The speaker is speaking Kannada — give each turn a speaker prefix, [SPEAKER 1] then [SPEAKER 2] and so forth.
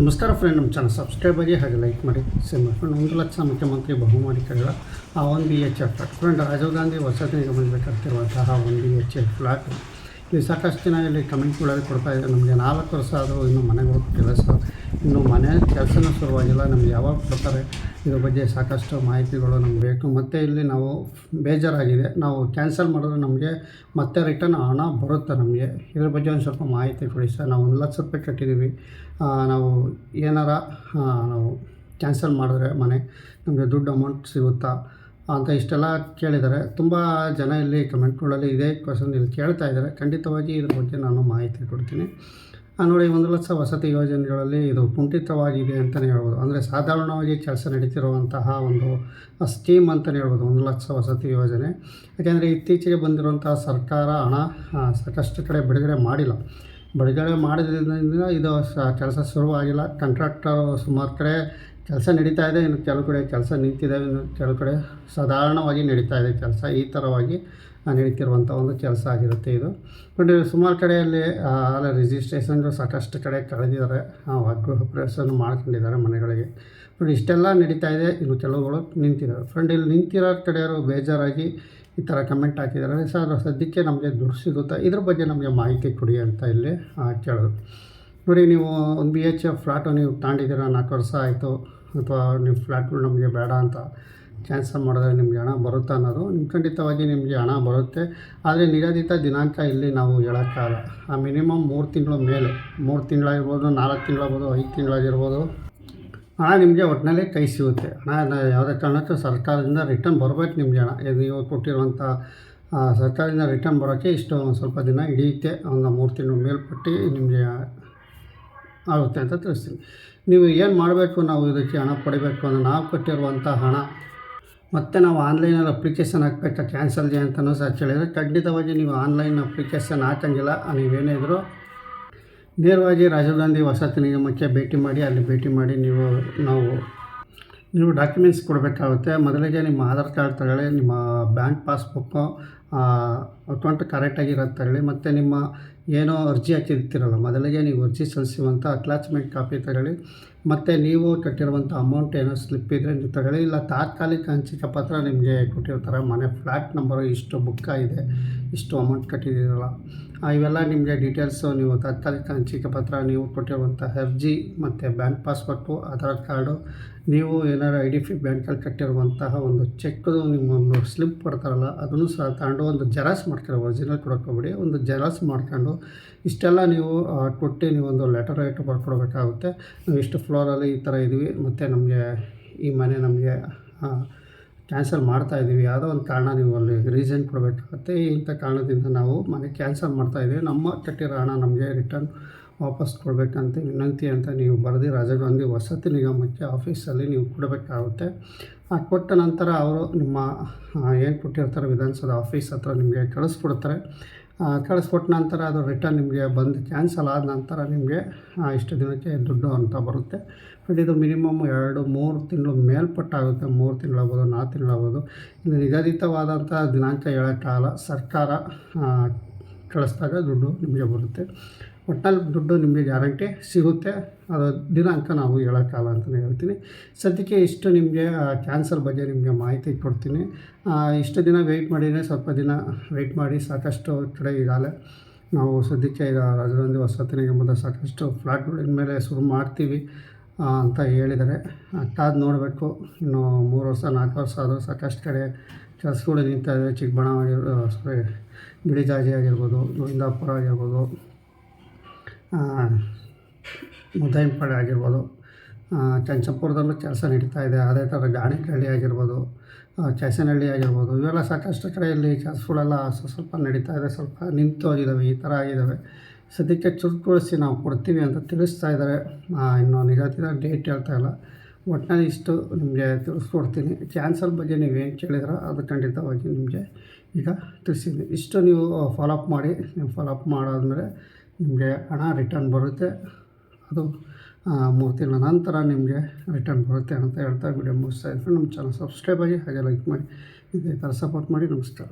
[SPEAKER 1] ನಮಸ್ಕಾರ ಫ್ರೆಂಡ್ ನಮ್ಮ ಚಾನಲ್ ಸಬ್ಸ್ಕ್ರೈಬ್ ಆಗಿ ಹಾಗೆ ಲೈಕ್ ಮಾಡಿ ಸೇಮ್ ಫ್ರೆಂಡ್ ಒಂದು ಲಕ್ಷ ಮುಖ್ಯಮಂತ್ರಿ ಬಹುಮಾನಿ ಆ ಒಂದು B H F flat friend Rajiv Gandhi ವಸತಿ ನಿಗಮ ಬೇಕಾಗ್ತಿರುವಂತಹ ಒಂದು ಬಿ ಎಚ್ ಎಫ್ ಫ್ಲಾಟ್ ಇಲ್ಲಿ ಸಾಕಷ್ಟು ಜನ ಇಲ್ಲಿ ಕಮೆಂಟ್ಗಳಲ್ಲಿ ಕೊಡ್ತಾ ಇದ್ದಾರೆ. ನಮಗೆ ನಾಲ್ಕು ವರ್ಷ ಆದರೂ ಇನ್ನೂ ಮನೆಗಳು ಕೊಟ್ಟಿಲ್ಲ ಸರ್ ಇನ್ನು ಮನೆ ಕೆಲಸನೂ ಶುರುವಾಗಿಲ್ಲ. ನಮ್ಗೆ ಯಾವಾಗ ಕೊಡ್ತಾರೆ ಇದ್ರ ಬಗ್ಗೆ ಸಾಕಷ್ಟು ಮಾಹಿತಿಗಳು ನಮ್ಗೆ ಬೇಕು. ಮತ್ತು ಇಲ್ಲಿ ನಾವು ಬೇಜಾರಾಗಿದೆ. ನಾವು ಕ್ಯಾನ್ಸಲ್ ಮಾಡಿದ್ರೆ ನಮಗೆ ಮತ್ತೆ ರಿಟರ್ನ್ ಹಣ ಬರುತ್ತೆ ನಮಗೆ. ಇದ್ರ ಬಗ್ಗೆ ಒಂದು ಸ್ವಲ್ಪ ಮಾಹಿತಿ ಕೊಡಿ ಸರ್. ನಾವು ಒಂದು ಲಕ್ಷ ರೂಪಾಯಿ ಕಟ್ಟಿದ್ದೀವಿ. ನಾವು ಏನಾರ ನಾವು ಕ್ಯಾನ್ಸಲ್ ಮಾಡಿದ್ರೆ ಮನೆ ನಮಗೆ ದುಡ್ಡು ಅಮೌಂಟ್ ಸಿಗುತ್ತಾ ಅಂತ ಇಷ್ಟೆಲ್ಲ ಕೇಳಿದ್ದಾರೆ. ತುಂಬ ಜನ ಇಲ್ಲಿ ಕಮೆಂಟ್ಗಳಲ್ಲಿ ಇದೇ ಕ್ವಶನ್ ಇಲ್ಲಿ ಕೇಳ್ತಾ ಇದ್ದಾರೆ. ಖಂಡಿತವಾಗಿ ಇದ್ರ ಬಗ್ಗೆ ನಾನು ಮಾಹಿತಿ ಕೊಡ್ತೀನಿ. ನೋಡಿ, ಒಂದು ಲಕ್ಷ ವಸತಿ ಯೋಜನೆಗಳಲ್ಲಿ ಇದು ಕುಂಠಿತವಾಗಿದೆ ಅಂತಲೇ ಹೇಳ್ಬೋದು. ಅಂದರೆ ಸಾಧಾರಣವಾಗಿ ಕೆಲಸ ನಡೀತಿರುವಂತಹ ಒಂದು ಸ್ಕೀಮ್ ಅಂತಲೇ ಹೇಳ್ಬೋದು, ಒಂದು ಲಕ್ಷ ವಸತಿ ಯೋಜನೆ. ಯಾಕೆಂದರೆ ಇತ್ತೀಚೆಗೆ ಬಂದಿರುವಂತಹ ಸರ್ಕಾರ ಹಣ ಸಾಕಷ್ಟು ಕಡೆ ಬಿಡುಗಡೆ ಮಾಡಿಲ್ಲ. ಬಿಡುಗಡೆ ಮಾಡಿದ್ರಿಂದ ಇದು ಕೆಲಸ ಶುರುವಾಗಿಲ್ಲ. ಕಾಂಟ್ರಾಕ್ಟರ್ ಸುಮಾರು ಕಡೆ ಕೆಲಸ ನಡೀತಾ ಇದೆ, ಇನ್ನು ಕೆಲವು ಕಡೆ ಕೆಲಸ ನಿಂತಿದೆ, ಇನ್ನು ಕೆಲವು ಕಡೆ ಸಾಧಾರಣವಾಗಿ ನಡೀತಾ ಇದೆ ಕೆಲಸ. ಈ ಥರವಾಗಿ ನಡೀತಿರುವಂಥ ಒಂದು ಕೆಲಸ ಆಗಿರುತ್ತೆ ಇದು. ಬಟ್ ಸುಮಾರು ಕಡೆಯಲ್ಲಿ ಅಲ್ಲ ರಿಜಿಸ್ಟ್ರೇಷನ್ ಸಾಕಷ್ಟು ಕಡೆ ಕಳೆದಿದ್ದಾರೆ. ಗೃಹ ಪ್ರವೇಶವನ್ನು ಮಾಡ್ಕೊಂಡಿದ್ದಾರೆ ಮನೆಗಳಿಗೆ. ಬಟ್ ಇಷ್ಟೆಲ್ಲ ನಡೀತಾ ಇದೆ, ಇನ್ನು ಕೆಲವುಗಳು ನಿಂತಿದ್ದಾರೆ ಫ್ರೆಂಡ್ ಇಲ್ಲಿ ನಿಂತಿರೋ ಕಡೆಯವರು ಬೇಜಾರಾಗಿ ಈ ಥರ ಕಮೆಂಟ್ ಹಾಕಿದ್ದಾರೆ. ಸರ್ ಸದ್ಯಕ್ಕೆ ನಮಗೆ ದುಡ್ಡು ಸಿಗುತ್ತಾ. ಇದ್ರ ಬಗ್ಗೆ ನಮಗೆ ಮಾಹಿತಿ ಕೊಡಿ ಅಂತ ಇಲ್ಲಿ ಕೇಳೋದು ನೋಡಿ, ನೀವು ಒಂದು ಬಿ ಎಚ್ ಎಫ್ ಫ್ಲ್ಯಾಟು ನೀವು ತಾಂಡಿದ್ದೀರ ನಾಲ್ಕು ವರ್ಷ ಆಯಿತು, ಅಥವಾ ನಿಮ್ಮ ಫ್ಲ್ಯಾಟ್ಗಳು ನಮಗೆ ಬೇಡ ಅಂತ ಕ್ಯಾನ್ಸಲ್ ಮಾಡಿದ್ರೆ ನಿಮಗೆ ಹಣ ಬರುತ್ತಾ ಅನ್ನೋದು ನಿಮ್ಮ ಖಂಡಿತವಾಗಿ ನಿಮಗೆ ಹಣ ಬರುತ್ತೆ. ಆದರೆ ನಿಗದಿತ ದಿನಾಂಕ ಇಲ್ಲಿ ನಾವು ಹೇಳೋಕ್ಕಾಗಲ್ಲ. ಆ ಮಿನಿಮಮ್ ಮೂರು ತಿಂಗಳ ಮೇಲೆ, ಮೂರು ತಿಂಗಳಾಗಿರ್ಬೋದು, ನಾಲ್ಕು ತಿಂಗಳಾಗ್ಬೋದು ಐದು ತಿಂಗಳಾಗಿರ್ಬೋದು, ಹಣ ನಿಮಗೆ ಒಟ್ಟಿನಲ್ಲಿ ಕೈ ಸಿಗುತ್ತೆ. ಹಣ ಯಾವುದೇ ಕಾರಣಕ್ಕೂ ಸರ್ಕಾರದಿಂದ ರಿಟರ್ನ್ ಬರಬೇಕು ನಿಮಗೆ ಹಣ. ಇದು ನೀವು ಕೊಟ್ಟಿರುವಂಥ ಸರ್ಕಾರದಿಂದ ರಿಟರ್ನ್ ಬರೋಕ್ಕೆ ಇಷ್ಟು ಸ್ವಲ್ಪ ದಿನ ಹಿಡಿಯುತ್ತೆ. ಒಂದು ಮೂರು ತಿಂಗಳ ಮೇಲ್ಪಟ್ಟು ನಿಮಗೆ ಆಗುತ್ತೆ ಅಂತ ತಿಳಿಸ್ತೀನಿ. ನೀವು ಏನು ಮಾಡಬೇಕು? ನಾವು ಇದಕ್ಕೆ ಹಣ ಪಡಿಬೇಕು ಅಂದರೆ ನಾವು ಕೊಟ್ಟಿರುವಂಥ ಹಣ. ಮತ್ತು ನಾವು ಆನ್ಲೈನಲ್ಲಿ ಅಪ್ಲಿಕೇಶನ್ ಹಾಕ್ಬೇಕಾ? ಕ್ಯಾನ್ಸಲ್ಗೆ ಅಂತಲೂ ಸಹ ಕೇಳಿದರೆ ಖಂಡಿತವಾಗಿ ನೀವು ಆನ್ಲೈನ್ ಅಪ್ಲಿಕೇಶನ್ ಹಾಕಂಗಿಲ್ಲ. ನೀವೇನೇ ಇದ್ದರೂ ನೇರವಾಗಿ ರಾಜೀವ್ ಗಾಂಧಿ ವಸತಿ ನಿಗಮಕ್ಕೆ ಭೇಟಿ ಮಾಡಿ, ಅಲ್ಲಿ ಭೇಟಿ ಮಾಡಿ ನೀವು, ನಾವು, ನೀವು ಡಾಕ್ಯುಮೆಂಟ್ಸ್ ಕೊಡಬೇಕಾಗುತ್ತೆ. ಮೊದಲಿಗೆ ನಿಮ್ಮ ಆಧಾರ್ ಕಾರ್ಡ್ ತಗೊಳ್ಳಿ, ನಿಮ್ಮ ಬ್ಯಾಂಕ್ ಪಾಸ್ಬುಕ್ಕು ಅಕೌಂಟ್ ಕರೆಕ್ಟಾಗಿರೋದು ತಗೊಳ್ಳಿ. ಮತ್ತು ನಿಮ್ಮ ಏನೋ ಅರ್ಜಿ ಹಾಕಿರ್ತೀರಲ್ಲ, ಮೊದಲಿಗೆ ನೀವು ಅರ್ಜಿ ಸಲ್ಲಿಸುವಂಥ ಅಟ್ಯಾಚ್ಮೆಂಟ್ ಕಾಪಿ ತಗೊಳ್ಳಿ. ಮತ್ತು ನೀವು ಕಟ್ಟಿರುವಂಥ ಅಮೌಂಟ್ ಏನೋ ಸ್ಲಿಪ್ ಇದ್ದರೆ ನೀವು ತಗೊಳ್ಳಿ. ಇಲ್ಲ, ತಾತ್ಕಾಲಿಕ ಹಂಚಿಕೆ ಪತ್ರ ನಿಮಗೆ ಕೊಟ್ಟಿರ್ತಾರೆ. ಮನೆ ಫ್ಲ್ಯಾಟ್ ನಂಬರು ಇಷ್ಟು ಬುಕ್ಕ ಇದೆ ಇಷ್ಟು ಅಮೌಂಟ್ ಕಟ್ಟಿದ್ದೀರಲ್ಲ. ಇವೆಲ್ಲ ನಿಮಗೆ ಡೀಟೇಲ್ಸು ನೀವು ತಾತ್ಕಾಲಿಕ ಹಂಚಿಕೆ ಪತ್ರ, ನೀವು ಕೊಟ್ಟಿರುವಂಥ ಅರ್ಜಿ, ಮತ್ತು ಬ್ಯಾಂಕ್ ಪಾಸ್ಬುಕ್ಕು ಆಧಾರ್ ಕಾರ್ಡು ನೀವು ಏನಾರು ಐ ಡಿ ಫಿ ಬ್ಯಾಂಕಲ್ಲಿ ಕಟ್ಟಿರುವಂತಹ ಒಂದು ಚೆಕ್ದು ನಿಮ್ಮೊಂದು ಸ್ಲಿಪ್ ಕೊಡ್ತಾರಲ್ಲ, ಅದನ್ನು ಸಹ ತಗೊಂಡು ಒಂದು ಜೆರಾಕ್ಸ್ ಮಾಡ್ತಾರೆ, ಒರಿಜಿನಲ್ ಕೊಡೋಕೆ ಹೋಗ್ಬಿಡಿ ಒಂದು ಜೆರಾಕ್ಸ್ ಮಾಡ್ಕೊಂಡು ಇಷ್ಟೆಲ್ಲ ನೀವು ಕೊಟ್ಟು ನೀವು ಒಂದು ಲೆಟರ್ ಇಟ್ಟು ಬರ್ಕೊಡ್ಬೇಕಾಗುತ್ತೆ. ನಾವು ಇಷ್ಟು ಫ್ಲೋರಲ್ಲಿ ಈ ಥರ ಇದ್ದೀವಿ, ಮತ್ತು ನಮಗೆ ಈ ಮನೆ ನಮಗೆ ಕ್ಯಾನ್ಸಲ್ ಮಾಡ್ತಾ ಇದ್ದೀವಿ. ಯಾವುದೋ ಒಂದು ಕಾರಣ ನೀವು ಅಲ್ಲಿ ರೀಸನ್ ಕೊಡಬೇಕಾಗತ್ತೆ. ಇಂಥ ಕಾರಣದಿಂದ ನಾವು ಮನೆ ಕ್ಯಾನ್ಸಲ್ ಮಾಡ್ತಾ ಇದ್ದೀವಿ. ನಮ್ಮ ಕಟ್ಟಿರೋ ಹಣ ನಮಗೆ ರಿಟರ್ನ್ ವಾಪಸ್ ಕೊಡಬೇಕಂತ ವಿನಂತಿ ಅಂತ ನೀವು ಬರೆದು ರಾಜಗಾಂಧಿ ಗಾಂಧಿ ವಸತಿ ನಿಗಮಕ್ಕೆ ಆಫೀಸಲ್ಲಿ ನೀವು ಕೊಡಬೇಕಾಗುತ್ತೆ. ಆ ಕೊಟ್ಟ ನಂತರ ಅವರು ನಿಮ್ಮ ಏನು ಕೊಟ್ಟಿರ್ತಾರೆ ವಿಧಾನಸೌಧ ಆಫೀಸ್ ಹತ್ರ ನಿಮಗೆ ಕಳಿಸ್ಕೊಡ್ತಾರೆ. ಕಳಿಸ್ಕೊಟ್ಟ ನಂತರ ಅದು ರಿಟರ್ನ್ ನಿಮಗೆ ಬಂದು ಕ್ಯಾನ್ಸಲ್ ಆದ ನಂತರ ನಿಮಗೆ ಇಷ್ಟು ದಿನಕ್ಕೆ ದುಡ್ಡು ಅಂತ ಬರುತ್ತೆ. ಬಟ್ ಇದು ಮಿನಿಮಮ್ ಎರಡು, ಮೂರು ತಿಂಗಳು ಮೇಲ್ಪಟ್ಟಾಗುತ್ತೆ ಮೂರು ತಿಂಗಳಾಗ್ಬೋದು, ನಾಲ್ಕು ತಿಂಗಳಾಗ್ಬೋದು. ಇದು ನಿಗದಿತವಾದಂಥ ದಿನಾಂಕ ಹೇಳೋಕ್ಕಾಗಲ್ಲ. ಸರ್ಕಾರ ಕಳಿಸ್ದಾಗ ದುಡ್ಡು ನಿಮಗೆ ಬರುತ್ತೆ. ಒಟ್ಟಾಗಿ ದುಡ್ಡು ನಿಮಗೆ ಗ್ಯಾರಂಟಿ ಸಿಗುತ್ತೆ. ಅದು ದಿನಾಂಕ ನಾವು ಹೇಳೋಕ್ಕಾಗಲ್ಲ ಅಂತಲೇ ಹೇಳ್ತೀನಿ. ಸದ್ಯಕ್ಕೆ ಇಷ್ಟು ನಿಮಗೆ ಕ್ಯಾನ್ಸರ್ ಬಗ್ಗೆ ನಿಮಗೆ ಮಾಹಿತಿ ಕೊಡ್ತೀನಿ. ಇಷ್ಟು ದಿನ ವೆಯ್ಟ್ ಮಾಡಿದರೆ ಸ್ವಲ್ಪ ದಿನ ವೆಯ್ಟ್ ಮಾಡಿ ಸಾಕಷ್ಟು ಕಡೆ ಈಗಾಗಲೇ ನಾವು ಸದ್ಯಕ್ಕೆ ಈಗ ರಾಜಧಾನಿ ವಸತಿನಿಗೆ ನಿಗಮದ ಸಾಕಷ್ಟು ಫ್ಲಾಟ್ಗಳ ಮೇಲೆ ಶುರು ಮಾಡ್ತೀವಿ ಅಂತ ಹೇಳಿದರೆ ಅಟ್ಟಾದ ನೋಡಬೇಕು. ಇನ್ನು ಮೂರು ವರ್ಷ, ನಾಲ್ಕು ವರ್ಷ ಆದರೂ ಸಾಕಷ್ಟು ಕಡೆ ಕೆಲಸಗಳು ನಿಂತಾ ಇದೆ ಚಿಕ್ಕಬಳ್ಳಾಪುರ ಸಾರಿ ಗಿಳಿಜಾಜಿ ಆಗಿರ್ಬೋದು, ಗೋವಿಂದಾಪುರ ಆಗಿರ್ಬೋದು ಮುದ್ದಾಯಂಪಾಡಿ ಆಗಿರ್ಬೋದು ಚಂಚಪುರದಲ್ಲೂ ಕೆಲಸ ನಡೀತಾ ಇದೆ. ಅದೇ ಥರ ಗಾಣಿಕಹಳ್ಳಿ ಆಗಿರ್ಬೋದು ಚೈಸನಹಳ್ಳಿ ಆಗಿರ್ಬೋದು, ಇವೆಲ್ಲ ಸಾಕಷ್ಟು ಕಡೆಯಲ್ಲಿ ಕೆಲಸಗಳೆಲ್ಲ ಸ್ವಲ್ಪ ನಡೀತಾ ಇದೆ. ಸ್ವಲ್ಪ ನಿಂತು ಹೋಗಿದ್ದಾವೆ ಈ ಥರ ಆಗಿದ್ದಾವೆ ಸದ್ಯಕ್ಕೆ ಚುರುಕುಗೊಳಿಸಿ ನಾವು ಕೊಡ್ತೀವಿ ಅಂತ ತಿಳಿಸ್ತಾ ಇದ್ದಾರೆ. ಇನ್ನು ನಿಗದಿತ ಡೇಟ್ ಹೇಳ್ತಾ ಇಲ್ಲ. ಒಟ್ಟಿನಲ್ಲಿ ಇಷ್ಟು ನಿಮಗೆ ತಿಳಿಸ್ಕೊಡ್ತೀನಿ. ಕ್ಯಾನ್ಸಲ್ ಬಗ್ಗೆ ನೀವೇನು ಕೇಳಿದ್ರೆ ಅದು ಖಂಡಿತವಾಗಿ ನಿಮಗೆ ಈಗ ತಿಳಿಸಿದ್ದೀನಿ. ಇಷ್ಟು ನೀವು ಫಾಲೋಅಪ್ ಮಾಡಿ. ನೀವು ಫಾಲೋಅಪ್ ಮಾಡಾದಮೇಲೆ ನಿಮಗೆ ಹಣ ರಿಟರ್ನ್ ಬರುತ್ತೆ. ಅದು ಮೂರು ತಿಂಗಳ ನಂತರ ನಿಮಗೆ ರಿಟರ್ನ್ ಬರುತ್ತೆ ಅಂತ ಹೇಳ್ತಾ ವಿಡಿಯೋ ಮುಗಿಸ್ತಾ ಇದ್ದೀನಿ. ನಮ್ಮ ಚಾನಲ್ ಸಬ್ಸ್ಕ್ರೈಬ್ ಆಗಿ ಹಾಗೆ ಲೈಕ್ ಮಾಡಿ. ಇದೇ ಥರ ಸಪೋರ್ಟ್ ಮಾಡಿ. ನಮಸ್ಕಾರ.